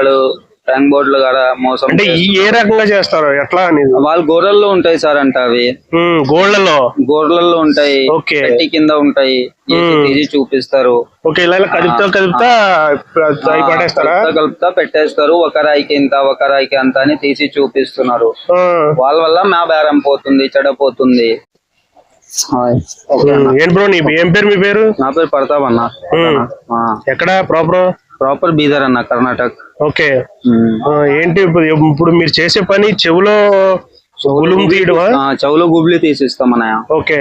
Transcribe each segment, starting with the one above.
అక్కడ ట్యాంక్ బోర్డులు కూడా మోసం అంటే ఈ ఏ రకంగా చేస్తారు? ఎట్లా అనేది వాళ్ళు గొర్రెల్లో ఉంటాయి సార్ అంట అవి. ఉమ్, గోల్డ్లలో గోర్లలో ఉంటాయి. పెట్టి కింద ఉంటాయి. తీసి చూపిస్తారు. ఓకే ఇలా ఇలా కదుపుతా కదుపుతా అవి పడేస్తారా? కలుపుతా పెట్టేస్తారు. ఒక రాయికి ఇంత ఒక రాయికి అంత అని తీసి చూపిస్తున్నారు. వాళ్ళ వల్ల మా బేరం పోతుంది చెడపోతుంది. ఏంటి బ్రో నీ ఏం పేరు మీ పేరు? నా పేరు ఉమ్, ఎక్కడ? ప్రాపర్? ప్రాపర్ బీదర్ అన్న కర్ణాటక. ఓకే. ఏంటి ఇప్పుడు ఇప్పుడు మీరు చేసే పని చెవులో తీయడమా? చెవులో గుబ్లి తీసిస్తాం అన్నయ్య ఓకే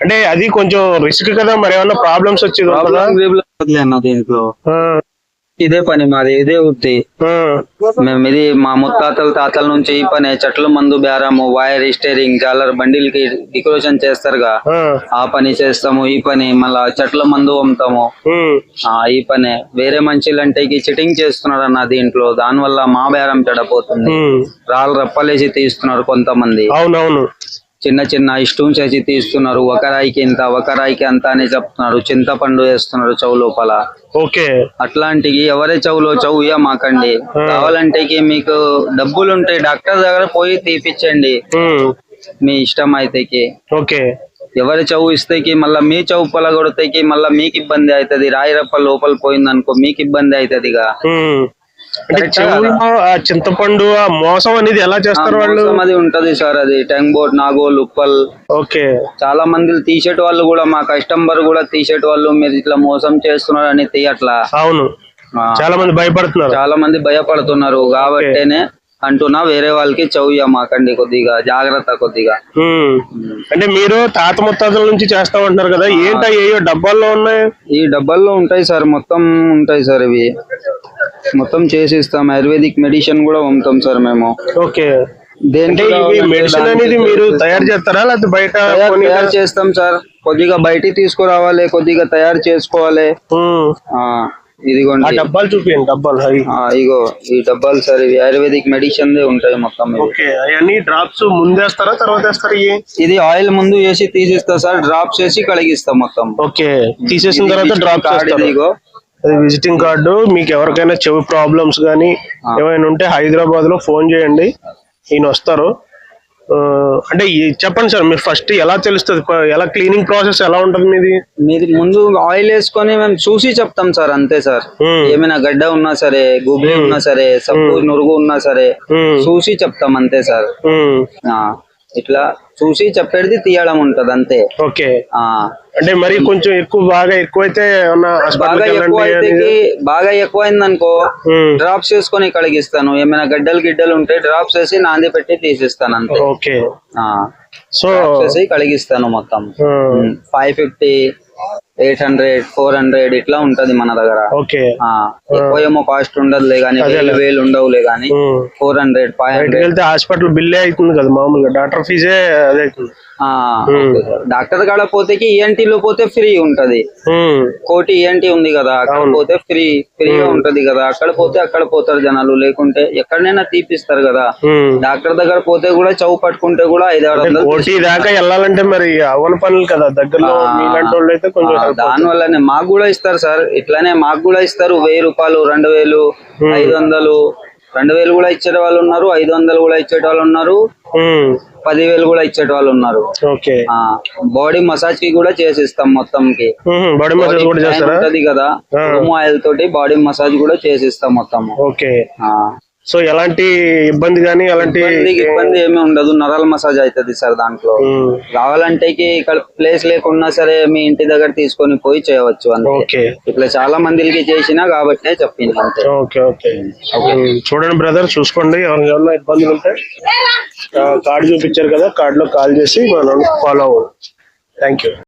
అంటే అది కొంచెం రిస్క్ కదా మరి ఏమన్నా ప్రాబ్లమ్స్ వచ్చేది దీంట్లో. ఇదే పని మాది ఇదే వృత్తి. మేము ఇది మా ముత్తాతల తాతల నుంచి ఈ పని చెట్ల మందు బేరము వైర్ స్టేరింగ్ జాలర్ బండిల్కి డెకరేషన్ చేస్తారుగా. ఆ, పని చేస్తాము ఈ పని మళ్ళా చెట్ల మందు అమ్ముతాము. ఆ ఈ పనే. వేరే మనుషులు అంటే చిటింగ్ చేస్తున్నారు అన్న దీంట్లో దాని వల్ల మా బేరం చెడపోతుంది. రాళ్ళు రప్పలేసి తీస్తున్నారు కొంతమంది. అవునవును. చిన్న చిన్న స్టూన్స్ వేసి తీస్తున్నారు. ఒక రాయికి ఇంత ఒక రాయికి అంత అని చెప్తున్నారు. చింతపండు వేస్తున్నారు చౌ లోపల. ఓకే. అట్లాంటివి ఎవరే చౌలో చౌ మాకండి కావాలంటే మీకు డబ్బులు ఉంటాయి డాక్టర్ దగ్గర పోయి తీపిచ్చండి. మీ ఇష్టం అయితేకి ఓకే. ఎవరి చౌ ఇస్తేకి మళ్ళా మీ చౌ పొలగొడితేకి మళ్ళా మీకు ఇబ్బంది అవుతుంది. రాయిరప్ప లోపల పోయింది అనుకో మీకు ఇబ్బంది అవుతుందిగా. అంటే చెవులో ఆ చింతపండు ఆ మోసం అనేది ఎలా చేస్తారు వాళ్ళు? అది ఉంటది సార్ అది టెంగ్ బోట్ నాగోల్ ఉప్పల్ ఓకే. చాలా మంది టీషర్ట్ వాళ్ళు కూడా మా కస్టమర్ కూడా టీషర్ట్ వాళ్ళు మీరు ఇట్లా మోసం చేస్తున్నారు అని తీయట్లా. అవును. చాలా మంది భయపడుతున్నారు. చాలా మంది భయపడుతున్నారు. కాబట్టేనే అంటున్నా వేరే వాళ్ళకి చౌయ్య మాకండి కొద్దిగా జాగ్రత్త కొద్దిగా. అంటే మీరు తాత ముత్తాతల నుంచి చేస్తామంటున్నారు కదా ఏంటో ఏయో డబ్బాల్లో ఉన్నాయి? ఈ డబ్బాల్లో ఉంటాయి సార్ మొత్తం ఉంటాయి సార్ ఇవి. మొత్తం చేసి ఇస్తాం. ఆయుర్వేదిక్ మెడిసిన్ కూడా అమ్ముతాం సార్ మేము. ఓకే. అంటే ఇవి మెడిసిన్ అనేది మీరు. తయారు చేస్తారా? లేకపోతే బయట తయారు- కొని తయారు చేస్తాం సార్. కొద్దిగా బయటికి తీసుకురావాలి కొద్దిగా తయారు చేసుకోవాలి. ఉమ్. ఆ ఆ ఇదిగోండి డబ్బాలు చూపించండి డబ్బాలు. అవి. ఆ, ఇగో ఈ డబ్బాలు సార్ ఇవి ఆయుర్వేదిక్ మెడిసిన్ ఉంటాయి మొత్తం ఇవి. ఓకే. అవన్నీ డ్రాప్స్ ముందేస్తారా తర్వాత వేస్తారా ఇవి? ఇది ఆయిల్ ముందు వేసి తీసిస్తా సార్. డ్రాప్స్ వేసి కడిగిస్తా మొత్తం. ఓకే. తీసేసిన తర్వాత డ్రాప్ కార్డ్ చేస్తారు ఇది ఇగో. అది విజిటింగ్ కార్డు మీకు ఎవరికైనా చెవి ప్రాబ్లమ్స్ కానీ ఏమైనా ఉంటే హైదరాబాద్లో ఫోన్ చేయండి. ఈయన వస్తారు అంటే చెప్పండి సార్ మీరు ఫస్ట్ ఎలా తెలుస్తుంది? ఎలా క్లీనింగ్ ప్రాసెస్ ఎలా ఉంటుంది మీది? మీది ముందు ఆయిల్ వేసుకొని మేము చూసి చెప్తాం సార్ అంతే సార్. ఏమైనా గడ్డ ఉన్నా సరే గుబి ఉన్నా సరే సబ్బు నురుగు ఉన్నా సరే చూసి చెప్తాం అంతే సార్. ఇట్లా చూసి చెప్పేది తీయడం ఉంటది అంతే. ఓకే. ఆ. అంటే మరి కొంచెం ఎక్కువ బాగా ఎక్కువైతే బాగా ఎక్కువ అయితే బాగా ఎక్కువ అయిందనుకో ఉమ్, డ్రాప్స్ వేసుకొని కడిగిస్తాను. ఏమైనా గడ్డలు గిడ్డలు ఉంటే డ్రాప్స్ వేసి నాంది పెట్టి తీసిస్తాను అంతే. ఓకే. సో వేసి కడిగిస్తాను మొత్తం. Five fifty eight hundred four hundred ఇట్లా ఉంటది మన దగ్గర. ఓకే. ఆ, ఎక్కువ ఏమో కాస్ట్ ఉండదులే కానీ వేలు వేలు ఉండవులే కానీ. Four hundred five hundred. వెళ్తే హాస్పిటల్ బిల్లే అవుతుంది కదా మామూలుగా. డాక్టర్ ఫీజే అదే అవుతుంది డాక్టర్ కాడ పోతేకి ENT లో పోతే ఫ్రీ ఉంటది. కోటి ఏంటి ఉంది కదా అక్కడ పోతే ఫ్రీ ఫ్రీగా ఉంటది కదా. అక్కడ పోతే అక్కడ పోతారు జనాలు. లేకుంటే ఎక్కడైనా తీపిస్తారు కదా. డాక్టర్ దగ్గర పోతే కూడా చౌ పట్టుకుంటే కూడా ఐదు ఆరు వందలు కోటి దాకా వెళ్ళాలంటే మరి అవన పనులు కదా. దగ్గరలో అయితే కొంచెం దాని వల్లనే మాకు కూడా ఇస్తారు సార్. ఇట్లానే మాకు కూడా ఇస్తారు. వెయ్యి రూపాయలు రెండు వేలు ఐదు వందలు. రెండు వేలు కూడా ఇచ్చే వాళ్ళు ఉన్నారు ఐదు వందలు కూడా ఇచ్చే వాళ్ళు ఉన్నారు. పదివేలు కూడా ఇచ్చే వాళ్ళు ఉన్నారు. బాడీ మసాజ్కి కూడా చేసిస్తాం మొత్తం కి బాడీ మసాజ్ కూడా ఉంటది కదా రూమ్ ఆయిల్ తోటి బాడీ మసాజ్ కూడా చేసిస్తాం మొత్తం ఓకే. సో ఎలాంటి ఇబ్బంది కానీ అలాంటి ఇబ్బంది ఏమీ ఉండదు. నరాల మసాజ్ అవుతుంది సార్ దాంట్లో. కావాలంటే ఇక్కడ ప్లేస్ లేకున్నా సరే మీ ఇంటి దగ్గర తీసుకొని పోయి చేయవచ్చు అంతే. ఇట్లా చాలా మందికి చేసినా కాబట్టే చెప్పింది అంతే. Okay okay. చూడండి బ్రదర్ చూసుకోండి. ఏమన్నా ఇబ్బందులు ఉంటే కార్డు చూపించారు కదా కార్డులో కాల్ చేసి మనం ఫాలో అవ్వండి. Thank you